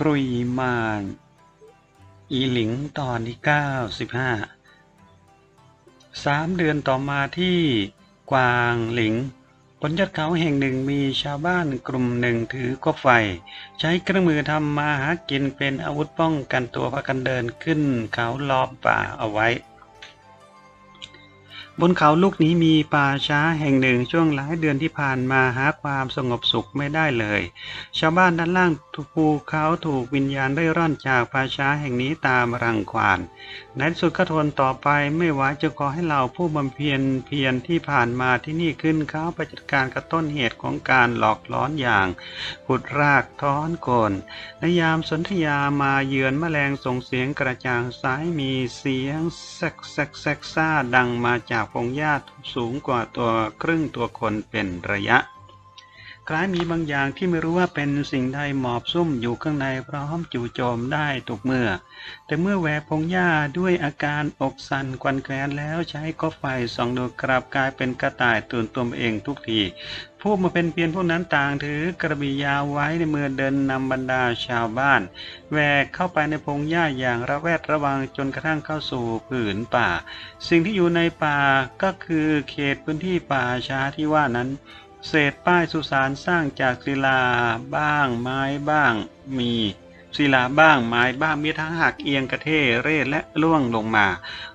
กรุยมานอีหลิงตอนที่เก้าสิบห้าสามเดือนต่อมาที่กวางหลิงบนยอดเขาแห่งหนึ่งมีชาวบ้านกลุ่มหนึ่งถือกบไฟ ใช้เครื่องมือทำมาหากินเป็นอาวุธป้องกันตัวพากันเดินขึ้นเขาล้อมป่าเอาไว้ บนเขาลูกนี้มีป่าช้าแห่งหนึ่งช่วงหลายเดือนที่ผ่านมาหาความสงบสุขไม่ได้เลย ชาวบ้านด้านล่างภูเขาถูกวิญญาณได้ร่อนจากป่าช้าแห่งนี้ตามรังควานในที่สุดก็ทนต่อไปไม่ไหวจะขอให้เราผู้บำเพ็ญเพียรที่ผ่านมาที่นี่ขึ้นเขาไปจัดการกับต้นเหตุของการหลอกล้อนอย่างขุดรากถอนโคนในยามสนธยามาเยือนแมลงส่งเสียงกระจ่างซ้ายมีเสียงแซกแซกแซกซ่าดังมาจากพงหญ้าสูงกว่าตัวครึ่งตัวคนเป็นระยะ คล้ายมีบางอย่างที่ไม่รู้ว่าเป็นสิ่งใดหมอบซุ่มอยู่ข้างในพร้อมจู่โจมได้ทุกเมื่อ แต่เมื่อแหวกพงหญ้าด้วยอาการอกสั่นควันแคลนแล้วใช้ก็ไฟส่องดูกลับกลายเป็นกระต่ายตื่นตัวเองทุกทีผู้มาเป็นเพียนพวกนั้นต่างถือกระบี่ยาวไว้ในมือเดินนำบรรดาชาวบ้านแหวกเข้าไปในพงหญ้าอย่างระแวดระวังจนกระทั่งเข้าสู่ผืนป่า สิ่งที่อยู่ในป่าก็คือเขตพื้นที่ป่าช้าที่ว่านั้น เศษป้ายสุสานสร้างจากศิลาบ้างไม้บ้าง มีศิลาบ้างไม้บ้างมีทั้งหักเอียงกระเทเร่และล่วงลงมา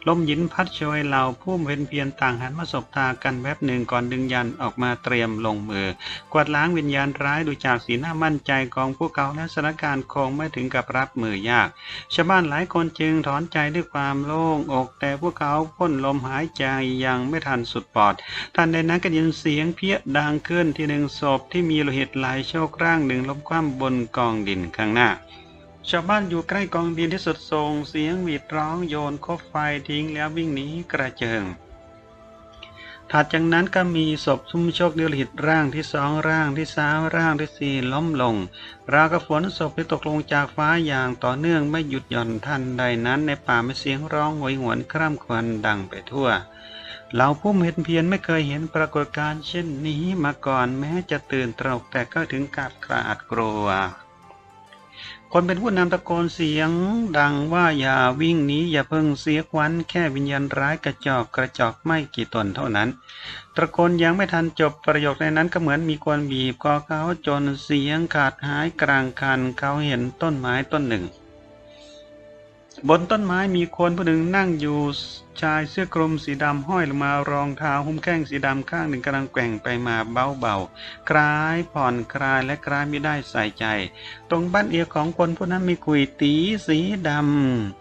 ลมหยินพัดโชยเหล่าผู้เป็นเพียรต่างหันมาสบตากันแวบหนึ่งก่อนดึงยันออกมาเตรียมลงมือ กวาดล้างวิญญาณร้ายดูจากสีหน้ามั่นใจของพวกเขาและสถานการณ์คงไม่ถึงกับรับมือยาก ชาวบ้านหลายคนจึงถอนใจด้วยความโล่งอกแต่พวกเขาพ่นลมหายใจยังไม่ทันสุดปอดทันใดนั้นก็ยินเสียงเพี้ยดังขึ้นที่หนึ่งศพที่มีโลหิตไหลโชกร่างหนึ่งล้มคว่ำบนกองดินข้างหน้า ชาวบ้านอยู่ใกล้กองดินที่สุดส่งเสียงหวีดร้องโยนคบไฟทิ้งแล้ววิ่งหนีกระเจิง ถัดจากนั้นก็มีศพซุ่มโชคเดือดหิตร่างที่สองร่างที่สามร่างที่สี่ล้มลง ราวกับฝนศพที่ตกลงจากฟ้าอย่างต่อเนื่องไม่หยุดหย่อนทันใดนั้นในป่ามีเสียงร้องโหยหวนคร่ำครวญดังไปทั่วเราผู้เห็นเพียรไม่เคยเห็นปรากฏการณ์เช่นนี้มาก่อนแม้จะตื่นตระหนกแต่ก็ถึงกับกราดกลัว คนเป็นผู้นำตะโกนเสียงดังว่าอย่าวิ่งหนีอย่าเพิ่งเสียควันแค่วิญญาณร้ายกระจอกกระจอกไม่กี่ตนเท่านั้น ตะโกนยังไม่ทันจบประโยคในนั้นก็เหมือนมีคนบีบคอเขาจนเสียงขาดหายกลางคันเขาเห็นต้นไม้ต้นหนึ่ง บนต้นไม้มีคนผู้หนึ่งนั่งอยู่ชายเสื้อกลมสีดำห้อยลงมารองเท้าหุ้มแข้งสีดำข้างหนึ่งกำลังแกว่งไปมาเบาๆคล้ายผ่อนคลายและคล้ายไม่ได้ใส่ใจ ตรงบ้านเอียของคนผู้นั้นมีกุยตีสีดำ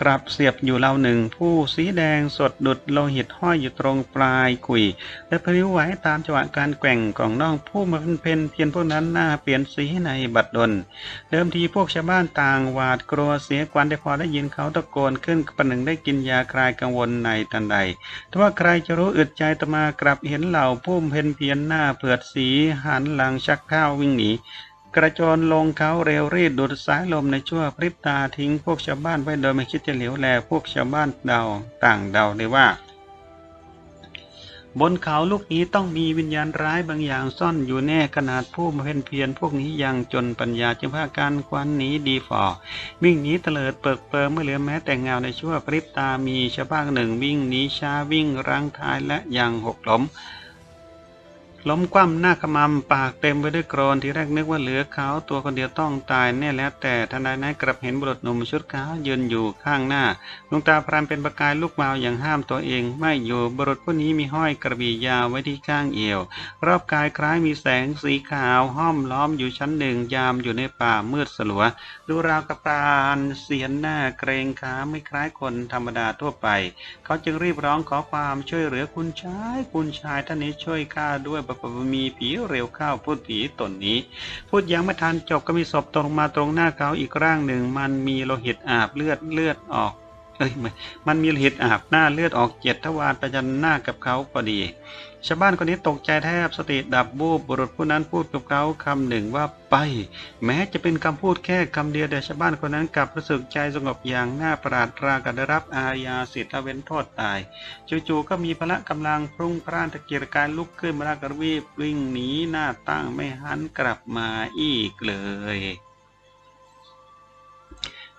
กรับเสียบอยู่เหล่าหนึ่ง ผู้สีแดงสดดุดโลหิตห้อยอยู่ตรงปลายกุยและพริ้วไหวตามจังหวะการแกว่งของน้องผู้มาเป็นเพนเพียนพวกนั้นหน้าเปลี่ยนสีในบัดดล เดิมทีพวกชาวบ้านต่างหวาดกลัวเสียกวันได้พอได้ยินเขาตะโกนขึ้นประหนึ่งได้กินยาคลายกังวลในทันใดแต่ว่าใครจะรู้อึดใจตมากลับเห็นเหล่าผู้เพนเพียนหน้าเผือดสีหันหลังชักข้าววิ่งหนี กระโจนลงเขาเร็วรีดดูดสายลมในชั่วพริบตาทิ้งพวกชาวบ้านไว้โดยไม่คิดจะเหลียวแลพวกชาวบ้านเดาต่างเดาได้ว่า บนเขาลูกนี้ต้องมีวิญญาณร้ายบางอย่างซ่อนอยู่แน่ขนาดผู้มาเพ่นเพียนพวกนี้ยังจนปัญญาจึงพาการควันหนีดีฝ่อวิ่งหนีเตลิดเปิกเปิงไม่เหลือแม้แต่เงาในชั่วพริบตามีชาวบ้านหนึ่งวิ่งหนีช้าวิ่งรังท้ายและยังหกล้ม ล้มคว่ำหน้าขมำปากเต็มไปด้วยโกรนที่แรกนึกว่าเหลือเขาตัวคนเดียวต้องตายแน่แล้วแต่ทนใดนั้นกลับเห็นบุรุษหนุ่มชุดขาวยืนอยู่ข้างหน้าดวงตาพรานเป็นประกายลูกวาวอย่างห้ามตัวเอง ไม่อยู่บุรุษผู้นี้มีห้อยกระบี่ยาวไว้ที่ข้างเอว รอบกายคล้ายมีแสงสีขาวห้อมล้อมอยู่ชั้นหนึ่งยามอยู่ในป่ามืดสลัว ดูราวกับปรานเสียนหน้าเกรงขาไม่คล้ายคนธรรมดาทั่วไป เขาจึงรีบร้องขอความช่วยเหลือคุณชายคุณชายท่านนี้ช่วยข้าด้วยบปมีผีเร็วเข้าพูดผีตนนี้ พูดยังไม่ทันจบก็มีศพตรงมาตรงหน้าเขาอีกร่างหนึ่ง มันมีโลหิตอาบเลือดเลือดออก เอ้ยม,มันมีโลหิตอาบหน้าเลือดออกเจ็ดทวารประจันหน้ากับเขาพอดี ชาวบ้านคนนี้ตกใจแทบสติดับบูบบุรุษผู้นั้นพูดกับเขาคำหนึ่งว่าไป แม้จะเป็นคำพูดแค่คำเดียวแต่ชาวบ้านคนนั้นกลับรู้สึกใจสงบอย่างน่าประหลาดรากับได้รับอาญาสิทธิ์ละเว้นโทษตายจู่ๆก็มีพละกำลังพรุ่งพร่านตะเกียกตะกายลุกขึ้นมาล้วกระวีบวิ่งหนีหน้าตั้งไม่หันกลับมาอีกเลย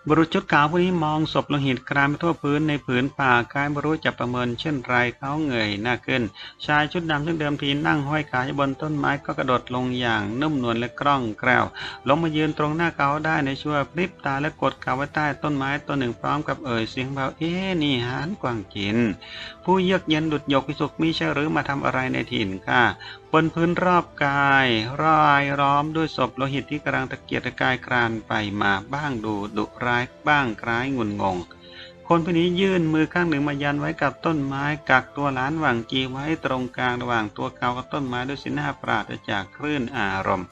บรุษชุดขาวผู้นี้มองศพโลหิตกรามไปทั่วพื้นในผืนป่ากายไม่รู้จะประเมินเช่นไรเขาเงยหน้าขึ้น ชายชุดดำซึ่งเดิมทีนั่งห้อยขาอยู่บนต้นไม้ก็กระโดดลงอย่างนุ่มนวลและคล่องแคล่วลงมายืนตรงหน้าเขาได้ในชั่วพริบตาและกดเขาไว้ใต้ต้นไม้ต้นหนึ่งพร้อมกับเอ่ยเสียงเบาเอ๊นี่หานกวางกิน ผู้เยือกเย็นดุดหยกพิสุกมิใช่หรือมาทำอะไรในถิ่นค่ะบนพื้นรอบกายรายล้อมด้วยศพโลหิตที่กำลังตะเกียกตะกายคลานไปมาบ้างดูดุร้ายบ้างคล้ายงุนงง คนผู้นี้ยื่นมือข้างหนึ่งมายันไว้กับต้นไม้กักตัวหลานหวังจีไว้ตรงกลางระหว่างตัวเขากับต้นไม้ด้วยสีหน้าปราศจากคลื่นอารมณ์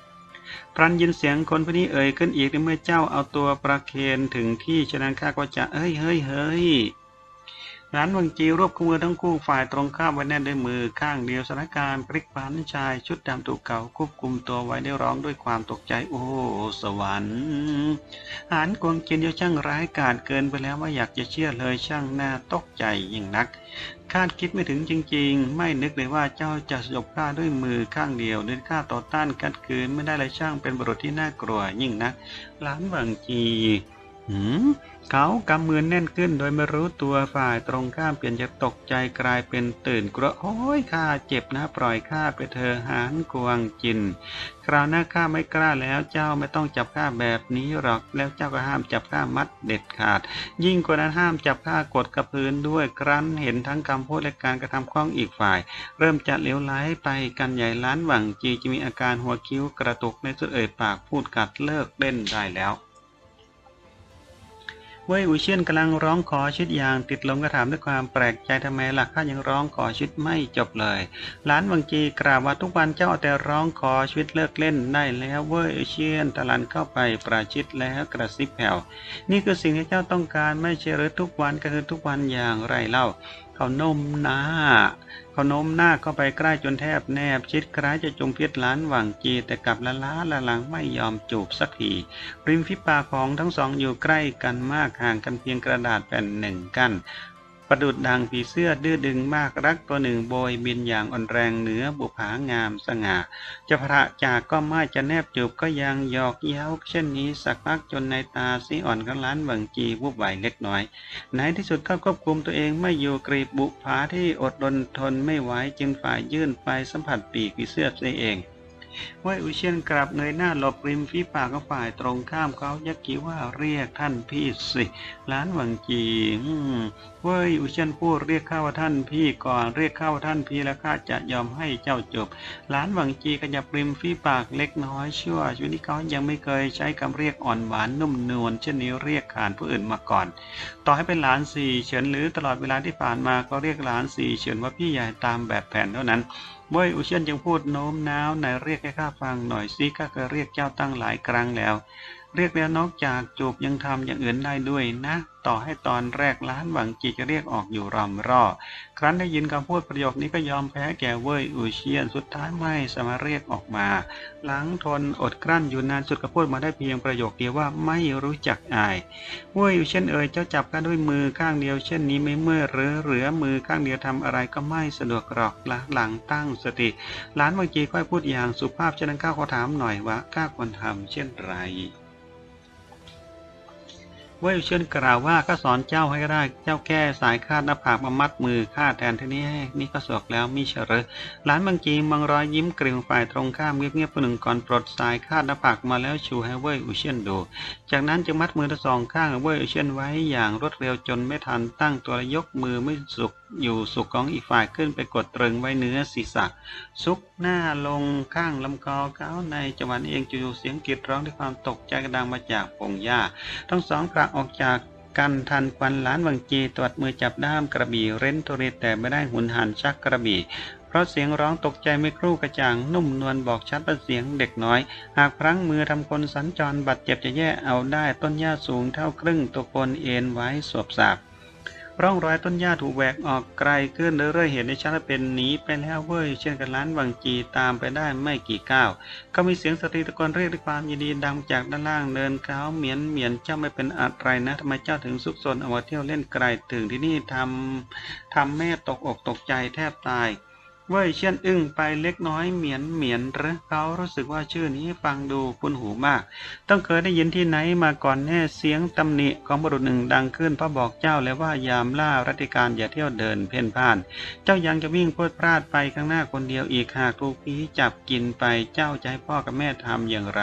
พรันยินเสียงคนผู้นี้เอ่ยขึ้นอีกในเมื่อเจ้าเอาตัวประเคนถึงที่ฉะนั้นข้าก็จะเอ้ยเฮ้ยเฮ้ย ร้านวังจีรวบคู่มือทั้งคู่ฝ่ายตรงข้ามไว้แน่นด้วยมือข้างเดียวสถานการณ์พลิกผันชายชุดดำถูกเขาควบคุมตัวไว้ได้ร้องด้วยความตกใจโอ้สวรรค์หานกวงเกียนเดียวช่างร้ายกาจเกินไปแล้วว่าอยากจะเชื่อเลยช่างหน่าตกใจยิ่งนักคาดคิดไม่ถึงจริงๆ ไม่นึกเลยว่าเจ้าจะสยบข้าด้วยมือข้างเดียวเดินข้าต่อต้านกัดคืนไม่ได้เลยช่างเป็นบุรุษที่น่ากลัวยิ่งนักร้านวังจี หืมเขากำมือแน่นขึ้นโดยไม่รู้ตัวฝ่ายตรงข้ามเปลี่ยนจากตกใจกลายเป็นตื่นกลัวโอ้ยข้าเจ็บนะปล่อยข้าไปเธอะหานกวงจิน คราวหน้าข้าไม่กล้าแล้วเจ้าไม่ต้องจับข้าแบบนี้หรอก แล้วเจ้าก็ห้ามจับข้ามัดเด็ดขาด ยิ่งกว่านั้นห้ามจับข้ากดกับพื้นด้วยครั้นเห็นทั้งคำพูดและการกระทำของอีกฝ่าย เริ่มจะเหลวไหลไปกันใหญ่ล้านหวังจีจะมีอาการหัวคิ้วกระตุกในสุดเอ่ยปากพูดกัดเลิกเล่นได้แล้ว เว่ยอุเชียนกำลังร้องขอชุดอย่างติดลมกระถามด้วยความแปลกใจทำไมหลักข้ายังร้องขอชุดไม่จบเลยหลานวังจีกราบว่าทุกวันเจ้าแต่ร้องขอชุดเลิกเล่นได้แล้วเว่ยอุเชียนตะลันเข้าไปประชิดแล้วกระซิบแผ่วนี่คือสิ่งที่เจ้าต้องการไม่ใช่หรือทุกวันก็คือทุกวันอย่างไรเล่า เขาโน้มหน้า เขาโน้มหน้าเข้าไปใกล้จนแทบแนบ ชิดคล้ายจะจงเพียดล้านหวังจีแต่กลับละล้าละลังไม่ยอมจูบสักทีริมฝีปากของทั้งสองอยู่ใกล้กันมากห่างกันเพียงกระดาษแผ่นหนึ่งกัน ประดุดดังผีเสื้อดื้อดึงมากรักตัวหนึ่งโบยบินอย่างอ่อนแรงเหนือบุผางามสง่าจะพระจากก็ไม่จะแนบจูบก็ยังหยอกเย้าเช่นนี้สักพักจนในตาสีอ่อนของล้านหวังจีวุบไหวเล็กน้อย ในที่สุดก็ควบคุมตัวเองไม่อยู่กรีบบุผาที่อดรนทนไม่ไหวจึงฝ่ายยื่นไปสัมผัสปีกผีเสื้อเสียเอง เว่ยอุเชียนกลับเงยหน้าหลบริมฝีปากของฝ่ายตรงข้ามเขายักคิ้วว่าเรียกท่านพี่สิล้านหวังจีอืมเว่ยอุเชียนพูดเรียกข้าว่าท่านพี่ก่อนเรียกข้าว่าท่านพี่แล้วข้าจะยอมให้เจ้าจบหลานหวังจีขยับริมฝีปากเล็กน้อยชั่วชีวิตนี้เขายังไม่เคยใช้คำเรียกอ่อนหวานนุ่มนวลเช่นนี้เรียกขานผู้อื่นมาก่อน ต่อให้เป็นหลานสี่เฉินหรือตลอดเวลาที่ผ่านมาก็เรียกหลานสี่เฉินว่าพี่ใหญ่ตามแบบแผนเท่านั้น เว้ยอุเชียนยังพูดโน้มน้าว นายเรียกให้ข้าฟังหน่อยสิข้าเคยเรียกเจ้าตั้งหลายครั้งแล้ว เรียกแล้วนอกจากจูบยังทำอย่างอื่นได้ด้วยนะ ต่อให้ตอนแรกล้านหวังจีจะเรียกออกอยู่รำร่อ ครั้นได้ยินคำพูดประโยคนี้ก็ยอมแพ้แก่เว่ยอูเชียนสุดท้ายไม่สามารถเรียกออกมา หลังทนอดกลั้นอยู่นานสุดก็พูดมาได้เพียงประโยคเดียวว่าไม่รู้จักอายเว่ยอูเชียนเอ่ยเจ้าจับกันด้วยมือข้างเดียวเช่นนี้ไม่เมื่อหรือเหลือมือข้างเดียวทำอะไรก็ไม่สะดวกหรอกละหลังตั้งสติหลานบางจีค่อยพูดอย่างสุภาพฉะนั้นข้าขอถามหน่อยว่าข้าควรทำเช่นไร เว่ยเชิญกล่าวว่าข้าสอนเจ้าให้ได้ เจ้าแก้สายคาดหน้าผากมามัดมือข้าแทนที่นี้นี่ก็สวกแล้วมิเชรอหลานบางจีมองรอยยิ้มกริ่งฝ่ายตรงข้ามเงียบๆคนหนึ่งก่อนปลดสายคาดหน้าผากมาแล้วชูให้เว่ยอุเชียนดูจากนั้นจึงมัดมือทั้งสองข้างเว่ยเช่นไว้อย่างรวดเร็วจนไม่ทันตั้งตัวและยกมือไม่สุกอยู่สุกของอีกฝ่ายขึ้นไปกดตรึงไว้เหนือศีรษะ ซุกหน้าลงข้างลำคอเขาในจังหวะเองจู่ๆเสียงกรีดร้องด้วยความตกใจกระดังมาจากพงหญ้า ทั้งสองกระออกจาก กันทันควันล้านวังจีตรวจมือจับด้ามกระบี่เร้นทุรีแต่ไม่ได้หุนหันชักกระบี่ เพราะเสียงร้องตกใจไม่ครู่กระจ่างนุ่มนวลบอกชัดเป็นเสียงเด็กน้อย หากพลั้งมือทำคนสัญจรบาดเจ็บจะแย่เอาได้ต้นหญ้าสูงเท่าครึ่งตัวคนเอ็นไว้สวบสาบ ร่องรอยต้นหญ้าถูกแหวกออกไกลขึ้นเรื่อยๆเห็นได้ชัดว่าเป็นหนีไปแล้วเว้ยเช่นกันล้านวังจีตามไปได้ไม่กี่ก้าวก็มีเสียงสตรีตะโกนเรียกด้วยความยินดีดังจากด้านล่างเดินเท้าเหมียนเหมียนเจ้าไม่เป็นอะไรนะทำไมเจ้าถึงซุกซนเอามาเที่ยวเล่นไกลถึงที่นี่ทำทำแม่ตกอกตกใจแทบตาย เว่ยเชียนอึ้งไปเล็กน้อยเหมียนเหมียนหรือเขารู้สึกว่าชื่อนี้ฟังดูคุ้นหูมาก ต้องเคยได้ยินที่ไหนมาก่อนแน่เสียงตำหนิของบุรุษหนึ่งดังขึ้นพระบอกเจ้าแล้วว่ายามล่ารัติการอย่าเที่ยวเดินเพ่นพ่าน เจ้ายังจะวิ่งพรวดพลาดไปข้างหน้าคนเดียวอีกหากถูกผีจับกินไปเจ้าจะให้พ่อกับแม่ทำอย่างไร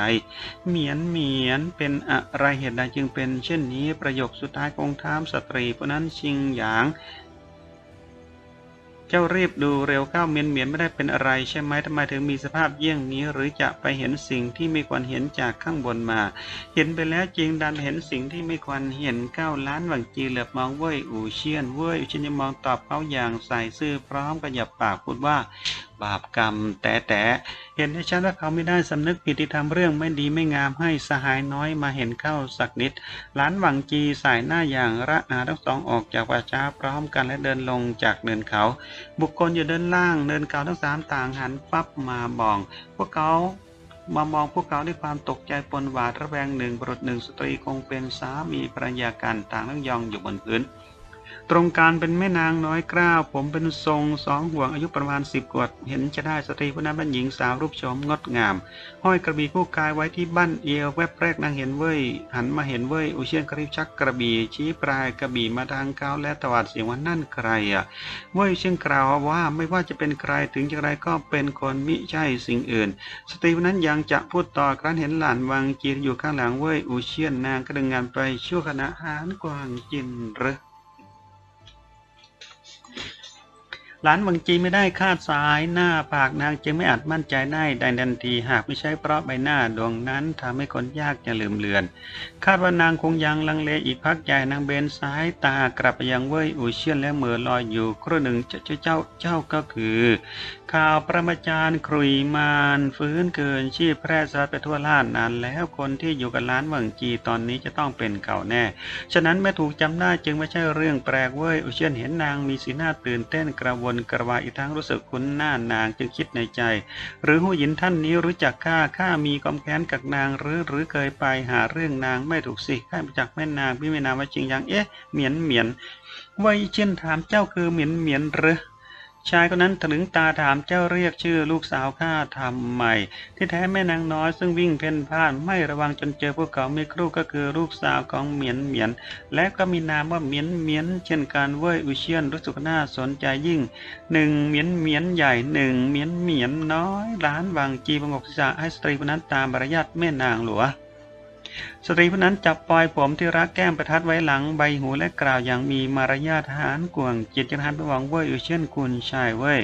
เหมียนเหมียนเป็นอะไรเหตุใดจึงเป็น เช่นนี้ประโยคสุดท้ายของท้ามสตรีผู้นั้นชิงหยาง เจ้ารีบดูเร็วเข้าเมียนเมียนไม่ได้เป็นอะไรใช่ไหมทำไมถึงมีสภาพเยี่ยงนี้ หรือจะไปเห็นสิ่งที่ไม่ควรเห็นจากข้างบนมา เห็นไปแล้วจริงดันเห็นสิ่งที่ไม่ควรเห็นเก้าล้านหวังจีเหลือบมองเว้ยอูเชียนเว้ยอูเชียนยังมองตอบเขาอย่างใส่ซื่อพร้อมกับหยับปากพูดว่า บาปกรรม แต่แต่เห็นได้ชัดว่าเขาไม่ได้สำนึกผิดที่ทำเรื่องไม่ดีไม่งามให้สหายน้อยมาเห็นเข้าสักนิดหลานหวังจีสายหน้าอย่างระอาทั้งสองออกจากป่าช้าพร้อมกันและเดินลงจากเนินเขา บุคคลอยู่เด้านล่างเนินเขาทั้งสามต่างหันฟับมาบอง พวกเขามามองพวกเขาด้วยความตกใจปนหวาดระแวงหนึ่งบรุษหนึ่งสตรีคงเป็นสามีภรรยากันต่างนั่งยองอยู่บนพื้น ตรงการเป็นแม่นางน้อยกล้าว ผมเป็นทรงสองห่วงอายุประมาณสิบกว่าเห็นจะได้สตรีผู้นั้นเป็นหญิงสาวรูปโฉมงดงาม ห้อยกระบี่คู่กายไว้ที่บั้นเอวแวบแรกนางเห็นเว้ย หันมาเห็นเว้ยอุเชียนกระริบชักกระบี่ชี้ปลายกระบี่มาทางเขาและตวาดเสียงว่านั่นใครอะเว้ยเชียงกล่าวว่าไม่ว่าจะเป็นใครถึงอย่างไรก็เป็นคนมิใช่สิ่งอื่น สตรีผู้นั้นยังจะพูดต่อครั้นเห็นหลานวังจีนอยู่ข้างหลังเว้ยอุเชียนนางก็ดึงงานไปชั่วขณะหานกวางจินเหรอ หลานวังจีไม่ได้คาดสายหน้าปากนางจึงไม่อาจมั่นใจได้ใดทันทีหากไม่ใช่เพราะใบหน้าดวงนั้นทำให้คนยากจะลืมเลือน คาดว่านางคงยังลังเลอีกพักใหญ่นางเบนซ้ายตากลับไปยังเว่ยอูเชียนและเมือลอยอยู่ครู่หนึ่งเจ้าเจ้าเจ้าก็คือ ข่าวประมาจารย์ครุยมานฟื้นเกินชีพแพร่สะพัดไปทั่วล้านนานแล้วคนที่อยู่กับร้านวังจีตอนนี้จะต้องเป็นเขาแน่ ฉะนั้นแม่ถูกจำได้จึงไม่ใช่เรื่องแปลกเว้ยอุเชียนเห็นนางมีสีหน้าตื่นเต้นกระวนกระวายอีกทั้งรู้สึกคุ้นหน้านางจึงคิดในใจ หรือหูหญินท่านนี้รู้จักข้าข้ามีความแค้นกับนางหรือหรือเคยไปหาเรื่องนางไม่ถูกสิข้ามาจากแม่นางพี่แม่นางว่าจริงยังเอ๊ะเหมียนเหมียนเว้ยเช่นถามเจ้าคือเหมียนเหมียนหรือ ชายคนนั้นถลึงตาถามเจ้าเรียกชื่อลูกสาวข้าทำไมที่แท้แม่นางน้อยซึ่งวิ่งเพ่นพ่านไม่ระวังจนเจอพวกเขาไม่ครู่ก็คือลูกสาวของเหมียนเหมียน และก็มีนามว่าเหมียนเหมียน เช่นกันเว้ยอุเชียนรู้สึกน่าสนใจยิ่งหนึ่งเหมียนเหมียนใหญ่หนึ่งเหมียนเหมียนน้อยร้านวางจีบงกศีรษะให้สตรีคนนั้นตามบรยาทแม่นางหลวง สตรีผู้นั้นจับปลอยผมที่รักแก้มประทัดไว้หลังใบหูและกล่าวอย่างมีมารยาทหารกวงจิตจันหันไปหวังเว่ยอุเชียนคุณชายเว่ย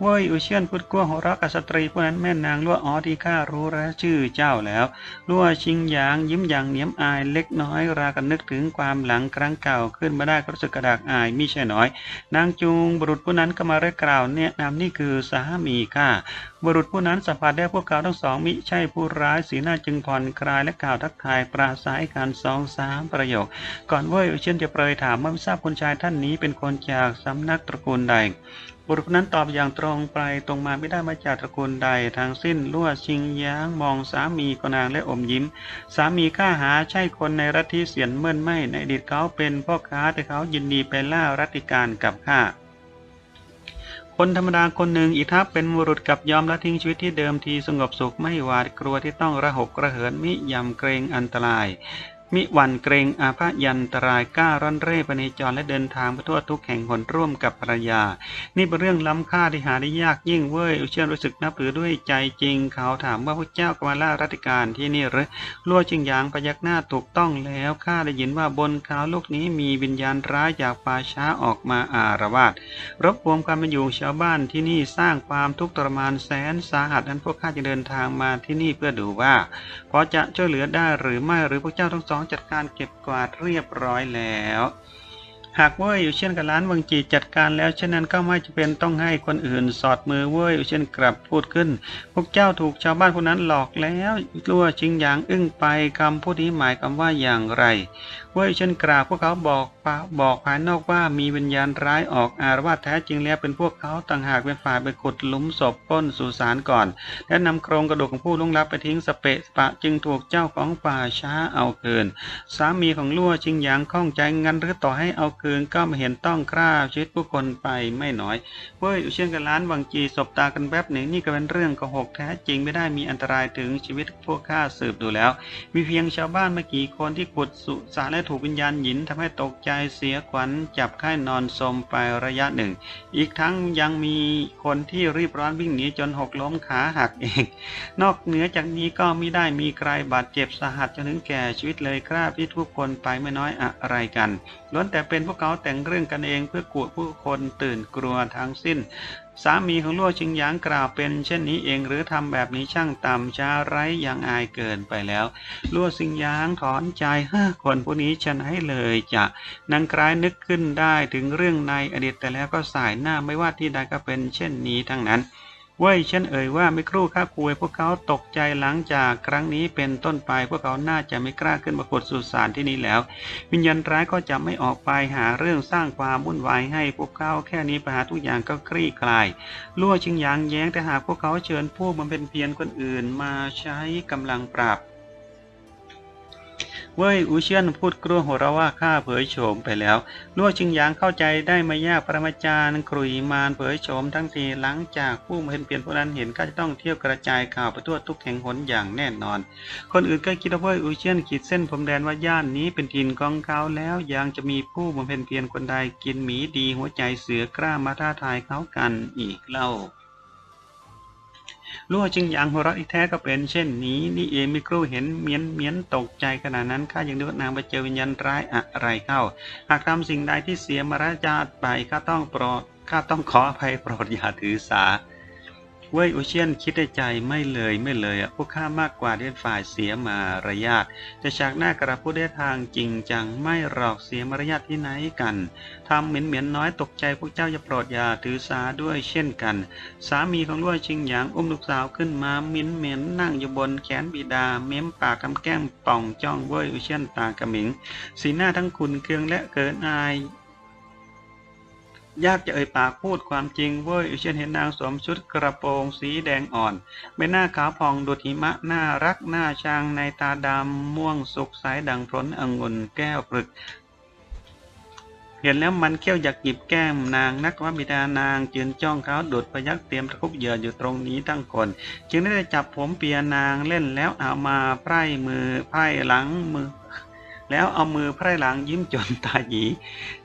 เว่ยอุเชียนพูดกลัวหัวเราะกับสตรีผู้นั้นแม่นางลั่วอ๋อที่ข้ารู้แล้วชื่อเจ้าแล้วลั่วชิงหยางยิ้มอย่างเหนียมอายเล็กน้อยรากันนึกถึงความหลังครั้งเก่าขึ้นมาได้ก็รู้สึกกระดากอายมิใช่น้อย นางจูงบุรุษผู้นั้นก็มาเรียกกล่าวเนี่ยนามนี่คือสามีข้าบุรุษผู้นั้นสัมผัสได้พวกเขาทั้งสองมิใช่ผู้ร้ายสีหน้าจึงผ่อนคลายและกล่าวทักทายปราศัยการสองสามประโยค ก่อนเว้ยเช่นจะเปรยถามว่าไม่ทราบคุณชายท่านนี้เป็นคนจากสำนักตระกูลใดบุรุษนั้นตอบอย่างตรงไปตรงมาไม่ได้มาจากตระกูลใดทางสิ้นลั่วชิงย้างมองสามีกนางและอมยิ้ม สามีข้าหาใช่คนในรัฐที่เสียนเมื่นไม่ในอดีตเขาเป็นพ่อค้าแต่เขายินดีไปล่ารัติการกับข้า คนธรรมดาคนหนึ่งอีกทัพเป็นมุรุษกับยอมละทิ้งชีวิตที่เดิมทีสงบสุขไม่หวาดกลัวที่ต้องระหกระเหินมิยำเกรงอันตราย มิหวันเกรงอาภายันตรายกล้าร่อนเร่ไปในจรและเดินทางไปทั่วทุกแห่งหนร่วมกับภรรยา นี่เป็นเรื่องล้ำค่าที่หาได้ยากยิ่งเว้ยอุเชียนรู้สึกนับถือด้วยใจจริง เขาถามว่าพระเจ้ากมาล่ารัติการที่นี่หรือลัวจิงยางพยักหน้าถูกต้องแล้วข้าได้ยินว่าบนเขาลูกนี้มีวิญญาณร้ายจากป่าช้าออกมาอารวาสรบกวนความเป็นอยู่ชาวบ้านที่นี่สร้างความทุกข์ทรมานแสนสาหัสนั้นพวกข้าจะเดินทางมาที่นี่เพื่อดูว่าพอจะช่วยเหลือได้หรือไม่หรือพวกเจ้าทั้งสองจัดการเก็บกวาดเรียบร้อยแล้ว หากเว้ยอยู่เช่นกับร้านวังจีจัดการแล้วเช่นนั้นก็ไม่จะเป็นต้องให้คนอื่นสอดมือเว้ยอยู่เช่นกลับพูดขึ้น พวกเจ้าถูกชาวบ้านคนนั้นหลอกแล้วลั่วชิงอย่างอึ้งไปคำพูดนี้หมายความว่าอย่างไร เว้ยเช่นกราบพวกเขาบอก บอกภายนอกว่ามีวิญญาณร้ายออกอารวาสแท้จริงแล้วเป็นพวกเขาต่างหากเป็นฝ่ายไปขุดหลุมศพป้นสุสานก่อน และนำโครงกระดูกของผู้ล่วงลับไปทิ้งสเปะสปะจึงถูกเจ้าของป่าช้าเอาคืน สามีของลั่วชิงหยางข้องใจงันหรือต่อให้เอาคืนก็ไม่เห็นต้องฆ่าชีวิตผู้คนไปไม่น้อยเว้ยอุเชียนกับล้านวังจีสบตากันแป๊บหนึ่งนี่ก็เป็นเรื่องโกหกแท้จริงไม่ได้มีอันตรายถึงชีวิตพวกข้าสืบดูแล้ว มีเพียงชาวบ้านไม่กี่คนที่ขุดสุสานและถูกวิญญาณหยินทำให้ตกใจเสียขวัญจับไข้นอนสมไประยะหนึ่ง อีกทั้งยังมีคนที่รีบร้อนวิ่งหนีจนหกล้มขาหักเองนอกเหนือจากนี้ก็ไม่ได้มีใครบาดเจ็บสาหัสจนถึงแก่ชีวิตเลยครับที่ทุกคนไปไม่น้อยอะไรกันล้วนแต่เป็นพวกเขาแต่งเรื่องกันเองเพื่อกูดผู้คนตื่นกลัวทั้งสิ้น สามีของลั่วชิงหยางกล่าวเป็นเช่นนี้เองหรือทำแบบนี้ช่างต่ำช้าไร้ยังอายเกินไปแล้วลั่วชิงหยางถอนใจฮ่าคนผู้นี้ฉันให้เลยจะนางคล้ายนึกขึ้นได้ถึงเรื่องในอดีตแต่แล้วก็สายหน้าไม่ว่าที่ใดก็เป็นเช่นนี้ทั้งนั้น เว้ยฉันเอ่ยว่าไม่ครู่ข้าคุยพวกเขาตกใจหลังจากครั้งนี้เป็นต้นไปพวกเขาน่าจะไม่กล้าขึ้นมากดสุสานที่นี่แล้ว วิญญาณร้ายก็จะไม่ออกไปหาเรื่องสร้างความวุ่นวายให้พวกเขาแค่นี้ปัญหาทุกอย่างก็คลี่คลายลั่วชิงยางแย้งแต่หากพวกเขาเชิญผู้มันเป็นเพียนคนอื่นมาใช้กำลังปราบ เว้ยอูเชียนพูดกลัวหัวเราะว่าข้าเผยโฉมไปแล้วลั่วชิงหยางเข้าใจได้ไม่ยากปรมาจารย์กรุยมารเผยโฉมทั้งทีหลังจากผู้มาเห็นเปลี่ยนผู้นั้นเห็นก็จะต้องเที่ยวกระจายข่าวไปทั่วทุกแห่งหนอย่างแน่นอน คนอื่นก็คิดว่าเว้ยอูเชียนขีดเส้นผมแดนว่าย่านนี้เป็นถิ่นของเขาแล้วยังจะมีผู้บำเพ็ญเพียรคนใดกินหมีดีหัวใจเสือกล้ามาท้าทายเขากันอีกเล่า รั่วจึงอย่างหัวเราะอีกแท้ก็เป็นเช่นนี้ นี่เองมิครูเห็นเมียนเมียนตกใจขนาดนั้นข้ายังนึกนางไปเจอวิญญาณร้ายอะไรเข้า หากทำสิ่งใดที่เสียมารยาทไปข้าต้องโปรดข้าต้องขออภัยโปรดอย่าถือสา เว่ยอุเชียนคิดในใจไม่เลยไม่เลยอะพวกข้ามากกว่าที่ฝ่ายเสียมารยาทจะฉากหน้ากระพูดได้ทางจริงจังไม่หรอกเสียมารยาทที่ไหนกันทำเหม็นเหม็นน้อยตกใจพวกเจ้าจะโปรดอย่าถือสาด้วยเช่นกัน สามีของล้วยชิงหยางอุ้มลูกสาวขึ้นมามิ้นเหม็นนั่งอยู่บนแขนบิดา เม้มปากกำแก้มป่องจ้องเว่ยอุเชียนตากระหมิง สีหน้าทั้งขุนเคืองและเกินอาย ยากจะเอ่ยปากพูดความจริงเว้ยเชียนเห็นนางสวมชุดกระโปรงสีแดงอ่อนใบหน้าขาวผ่องดุจหิมะน่ารักหน่าชังในตาดำม่วงสุกใสดังพร้นองุ่นแก้วปรึก เห็นแล้วมันเขี้ยวอยากหยิบแก้มนางนักวบิดานางจืนจ้องเขาดุดพยักเตรียมตะคุบเหยื่ออยู่ตรงนี้ทั้งคน จึงได้จับผมเปียนางเล่นแล้วเอามาไพร่มือไพร่หลังมือ แล้วเอามือไพร่หลังยิ้มจนตาหยี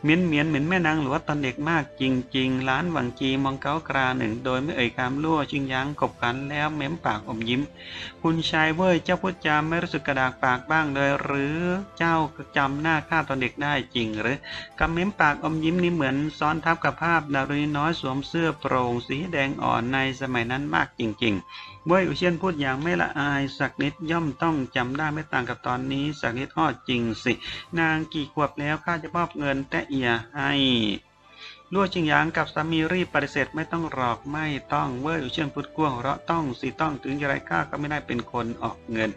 เหมียนเหมียนเหมือนแม่นางหลวงตอนเด็กมากจริงๆล้านหวังจีมองเก้ากราหนึ่ง โดยไม่เอ่ยคำลั่วชิงยังกบกันแล้วเม้มปากอมยิ้ม คุณชายเว้ยเจ้าพูดจามไม่รู้สึกกระดากปากบ้างเลย หรือเจ้าจำหน้าข้าตอนเด็กได้จริงหรือกำเม้มปากอมยิ้มนี่เหมือนซ้อนทับกับภาพดาวดวงน้อยสวมเสื้อโปร่งสีแดงอ่อนในสมัยนั้นมากจริง ๆ เว้ยอุเชียนพูดอย่างไม่ละอายสักนิดย่อมต้องจำได้ไม่ต่างกับตอนนี้ สักนิดอ้อจริงสิ นางกี่ขวบแล้วข้าจะมอบเงินแต่เอียให้ลั่วจิงหยางกับสามีรีบปฏิเสธไม่ต้องหลอกไม่ต้องเว่ยอุเชียนพูดกวงเราะต้องสิต้องถึงอย่างไรข้าก็ไม่ได้เป็นคนออกเงิน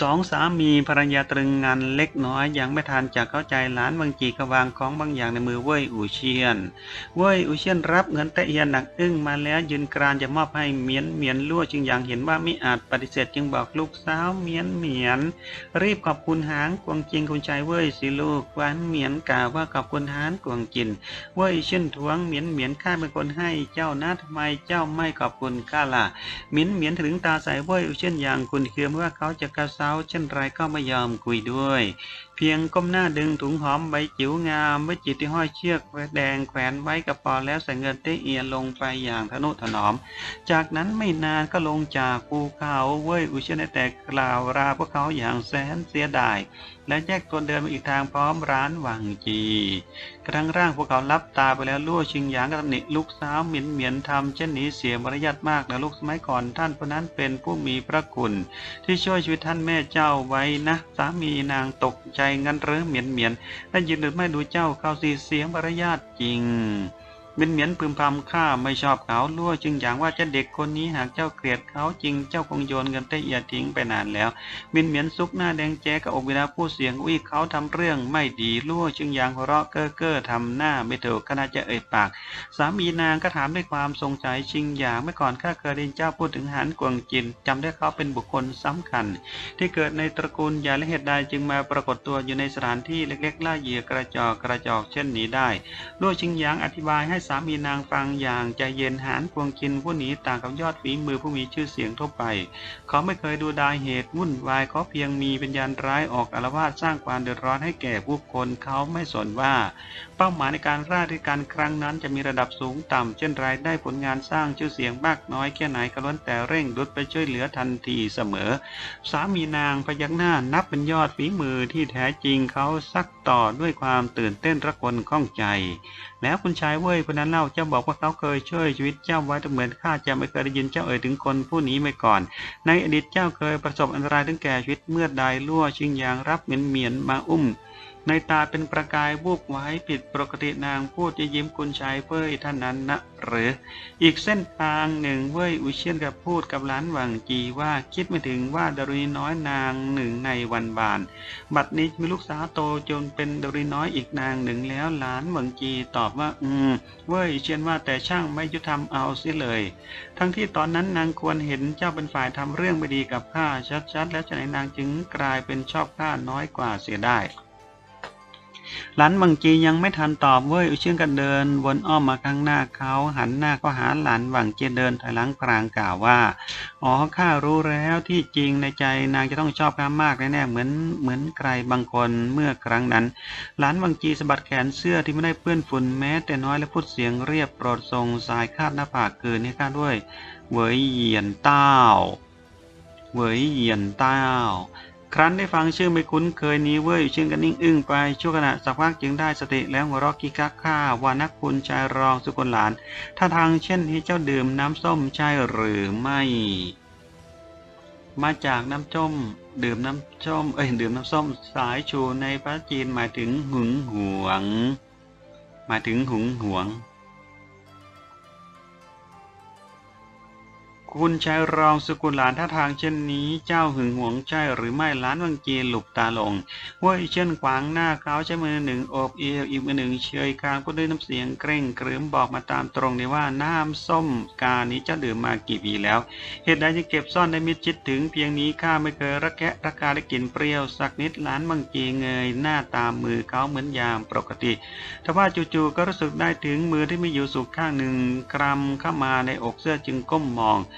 สองสามีภรรยาตรึงงานเล็กน้อยยังไม่ทันจะเข้าใจหลานบางจีกวางของบางอย่างในมือเว่ยอู่เชียน เว่ยอู่เชียนรับเงินแตะเอียนหนักอึ้งมาแล้วยืนกรานจะมอบให้เมียนเมียนลั่วจึงอย่างเห็นว่าไม่อาจปฏิเสธจึงบอกลูกสาวเมียนเมียน รีบขอบคุณหางกวงจินคุณชายเว่ยสิลูกหวานเมียนกล่าวว่าขอบคุณหางกวงจินเว่ยเช่นทวงเมียนเมียนข้าเป็นคนให้เจ้านะทำไมเจ้าไม่ขอบคุณข้าล่ะเหมียนเหมียนถึงตาใสเว้ยอู่เช่นอย่างคุณเคืองว่าเขาจะกระเซาเช่นไรก็ไม่ยอมคุยด้วยเพียงก้มหน้าดึงถุงหอมใบจิ๋วงามไว้จิตที่ห้อยเชือกแดงแขวนไว้กับปอแล้วใส่เงินเตเอียลงไปอย่างทนุถนอม จากนั้นไม่นานก็ลงจากภูเขาเว้ยอุเชนแต่กล่าวลาพวกเขาอย่างแสนเสียดาย และแยกตัวเดินไปอีกทางพร้อมร้านวังจีกระทั่งร่างพวกเขาลับตาไปแล้วลั่วชิงหยางกับตำหนิลูกสาวเหมียนเหมียนทำเช่นนี้เสียมารยาทมากนะลูกสมัยก่อนท่านผู้นั้นเป็นผู้มีพระคุณ ที่ช่วยชีวิตท่านแม่เจ้าไว้นะสามีนางตกใจงั้นหรือเหมียนเหมียนได้ยินหรือไม่ดูเจ้าเข้าสีเสียงมารยาทจริง เมียนเหมียนพึมพำข้าไม่ชอบเขาลั่วจึงอย่างว่าเจ้าเด็กคนนี้หากเจ้าเกลียดเขาจริงเจ้าคงโยนเงินเตียทิ้งไปนานแล้วเมียนเหมียนซุกหน้าแดงแจ๊กับอกเวลาพูดเสียงอุ้ยเขาทำเรื่องไม่ดีลั่วจึงอย่างหัวเราะเก้อเก้อทำหน้าไม่ถูกขณะจะเอ่ยปาก สามีนางก็ถามด้วยความสงสัยชิงอย่างเมื่อก่อนข้าเคยได้ยินเจ้าพูดถึงหานกวงจินจำได้เขาเป็นบุคคลสำคัญ ที่เกิดในตระกูลยาและเหตุใดจึงมาปรากฏตัวอยู่ในสถานที่เล็กๆล่าเหยื่อกระจอกกระจอกเช่นนี้ได้ลั่วชิงหยางอธิบายให้สามีนางฟังอย่างใจเย็นหานกวงจินผู้หนีต่างกับยอดฝีมือผู้มีชื่อเสียงทั่วไป เขาไม่เคยดูดายเหตุวุ่นวายเขาเพียงมีปัญญาณร้ายออกอารวาสสร้างความเดือดร้อนให้แก่ผู้คนเขาไม่สนว่า เป้าหมายในการราชการครั้งนั้นจะมีระดับสูงต่ำเช่นไรได้ผลงานสร้างชื่อเสียงมากน้อยแค่ไหนก็ล้วนแต่เร่งดุดไปช่วยเหลือทันทีเสมอ สามีนางพยักหน้านับเป็นยอดฝีมือที่แท้จริงเขาซักต่อด้วยความตื่นเต้นระคนข้องใจ แล้วคุณชายเว่ยคนนั้นเล่าเจ้าบอกว่าเขาเคยช่วยชีวิตเจ้าไว้แต่เหมือนข้าจะไม่เคยได้ยินเจ้าเอ่ยถึงคนผู้นี้มาก่อน ในอดีตเจ้าเคยประสบอันตรายถึงแก่ชีวิตเมื่อใดลั่วชิงยางรับเหมียนเหมียนมาอุ้ม ในตาเป็นประกายวูบไว้ผิดปกตินางพูดจะยิ้มคุณชายเฟ้ยท่านนั้นนะหรือ อีกเส้นทางหนึ่งเว้ยอุเชียนกับพูดกับหลานหวังจีว่าคิดไม่ถึงว่าดารุณีน้อยนางหนึ่งในวันบาน บัดนี้มีลูกสาวโตจนเป็นดารุณีน้อยอีกนางหนึ่งแล้วหลานหวังจีตอบว่า อืมเว้ยอุเชียนว่าแต่ช่างไม่ยุติธรรมเอาเสียเลย ทั้งที่ตอนนั้นนางควรเห็นเจ้าเป็นฝ่ายทำเรื่องไม่ดีกับข้าชัดๆ แล้วฉะไหนนางจึงกลายเป็นชอบข้าน้อยกว่าเสียได้ หลานวังจียังไม่ทันตอบเว้ยอุเชื่องกันเดินวนอ้อมมาข้างหน้าเขาหันหน้าก็หาหลานวังจีเดินถอยหลังพรางกล่าวว่า อ๋อข้ารู้แล้วที่จริงในใจนางจะต้องชอบข้ามากแน่ๆเหมือนเหมือนใครบางคนเมื่อครั้งนั้นหลานวังจีสะบัดแขนเสื้อที่ไม่ได้เปื้อนฝุ่นแม้ แต่น้อยและพูดเสียงเรียบโปรดทรงสายคาดหน้าผากเกินให้ข้าด้วยเหวยเหยียนเต้าเหวยเหยียนเต้า ครั้นได้ฟังชื่อไม่คุ้นเคยนี้เว้ยชื่อกันนิ่งอึ้งไปชั่วขณะสักพักจึงได้สติแล้วหัวเราะกิกักข้าว่านักคุณชายรองสุกลหลานถ้าทางเช่นนี้เจ้าดื่มน้ำส้มใช่หรือไม่ มาจากน้ำส้มดื่มน้ำส้มเอ้ยดื่มน้ำส้มสายชูในพระจีนหมายถึงหึงหวง หมายถึงหึงหวง คุณชายรองสกุลหลานท่าทางเช่นนี้ เจ้าหึงหวงใช่หรือไม่ล้านวังกีหลุบตาลงเว่ยเช่นขวางหน้าเขาใช้มือหนึ่งโอบเอวอีกมือหนึ่งเชยคางพูดด้วยน้ำเสียงเกร่งเกริมบอกมาตามตรงเลยว่าน้ำส้มกานี้เจ้าดื่มมากี่ปีแล้ว เหตุใดจึงเก็บซ่อนในมิดชิดถึงเพียงนี้ข้าไม่เคยระแคะระคาได้กลิ่นเปรี้ยวสักนิดล้านบังกีเงยหน้าตามมือเขาเหมือนยามปกติแต่ว่าจู่ๆก็รู้สึกได้ถึงมือที่มีอยู่สุกข้างหนึ่งกรำเข้ามาในอกเสื้อจึงก้มมอง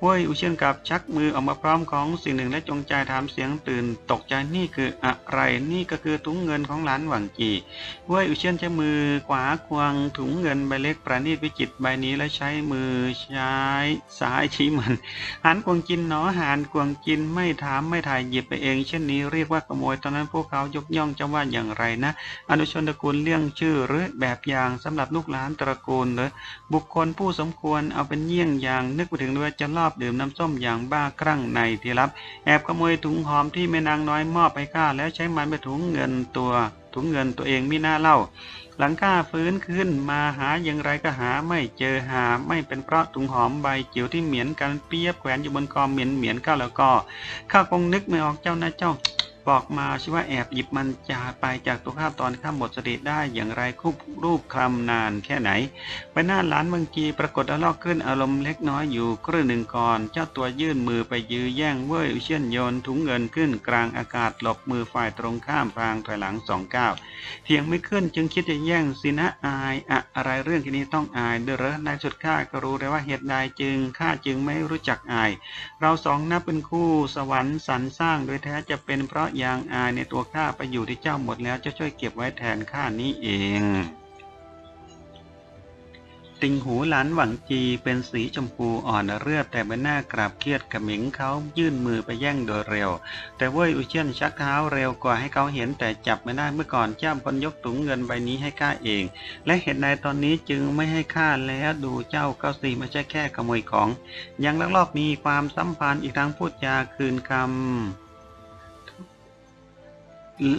เว้ยอุเชียนกับชักมือออกมาพร้อมของสิ่งหนึ่งและจงใจถามเสียงตื่นตกใจนี่คืออะไรนี่ก็คือถุงเงินของหลานหวังจีเว้ยอุเชียนใช้มือขวาควงถุงเงินใบเล็กประณีตวิจิตใบนี้และใช้มือใช้ซ้ายชี้มันหันกวงจินหนอหานกวงจินไม่ถามไม่ถ่ายหยิบไปเอง เช่นนี้เรียกว่าขโมยตอนนั้นพวกเขายกย่องจะว่าอย่างไรนะ อนุชนตระกูลเลี่ยงชื่อหรือแบบอย่างสำหรับลูกหลานตระกูลหรือบุคคลผู้สมควรเอาเป็นเยี่ยงอย่างนึกไปถึงด้วยจะลอบดื่มน้ำส้มอย่างบ้าคลั่งในที่ลับ แอบขโมยถุงหอมที่แม่นางน้อยมอบให้ข้าแล้วใช้มันไปถุงเงินตัวถุงเงินตัวเองมิน่าเล่า หลังข้าฟื้นขึ้นมาหาอย่างไรก็หาไม่เจอหาไม่เป็นเพราะถุงหอมใบจิ๋วที่เหมือนกันเปียบแขวนอยู่บนกอเหมียนเหมียนข้าแล้วก็ข้าคงนึกไม่ออกเจ้านะเจ้า บอกมาชิว่าแอบหยิบมันจาไปจากตัวข้าตอนข้าหมดสติได้อย่างไรคุบรูปคลำนานแค่ไหน ไปหน้าหลานบางกีปรากฏลอกขึ้นอารมณ์เล็กน้อยอยู่ครึ่งหนึ่งก่อน เจ้าตัวยื่นมือไปยื้อแย่งเว้ยเชี่ยนโยนถุงเงินขึ้นกลางอากาศหลบมือฝ่ายตรงข้ามพลางถอยหลังสองก้าวเพียงไม่ขึ้นจึงคิดจะแย่งสินะอายอะอะไรเรื่องที่นี้ต้องอายเด้อเหรอในสุดข้าก็รู้เลยว่าเหตุใดจึงข้าจึงไม่รู้จักอาย เราสองนับเป็นคู่สวรรค์สรรสร้างโดยแท้จะเป็นเพราะยางอายในตัวข้าไปอยู่ที่เจ้าหมดแล้วจะช่วยเก็บไว้แทนข้านี้เอง ติงหูหลานหวังจีเป็นสีชมพูอ่อนเลือดแต่ใบหน้ากราบเครียดขมิงเขายื่นมือไปแย่งโดยเร็ว แต่เว้ยอุเชียนชักเท้าเร็วกว่าให้เขาเห็นแต่จับไม่ได้เมื่อก่อนเจ้าพนยกถุงเงินใบนี้ให้ข้าเอง และเหตุใดตอนนี้จึงไม่ให้ข้าแล้วดูเจ้าก็สิไม่ใช่แค่ขโมยของ ยังลักลอบมีความสัมพันธ์อีกทั้งพูดจาคืนคำ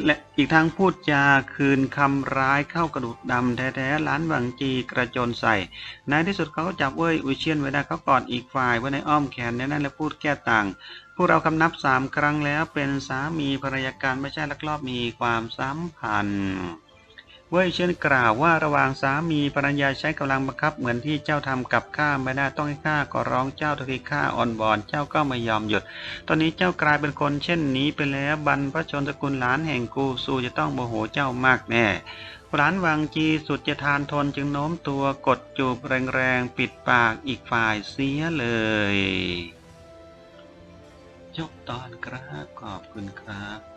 และอีกทั้งพูดจาคืนคำร้ายเข้ากระดูกดำแท้ๆล้านหวังจีกระโจนใส่ในที่สุดเขาก็จับเว้ยอุเชียนไว้ได้เขากอดอีกฝ่ายไว้ในอ้อมแขนแน่นและพูดแก้ต่างพวกเราคำนับสามครั้งแล้วเป็นสามีภรรยากันไม่ใช่ลักลอบมีความสัมพันธ์ เว่ยเช่นกล่าวว่าระหว่างสามีภรรยาใช้กำลังบังคับเหมือนที่เจ้าทำกับข้าไม่ได้ต้องให้ข้าก็ร้องเจ้าทุกทีข้าอ่อนบอนเจ้าก็ไม่ยอมหยุด ตอนนี้เจ้ากลายเป็นคนเช่นนี้ไปแล้วบรรพชนสกุลหลานแห่งกูซูจะต้องโมโหเจ้ามากแน่หลานวังจีสุดจะทานทนจึงโน้มตัวกดจูบแรงๆ ปิดปากอีกฝ่ายเสียเลย จบตอนครับขอบคุณครับ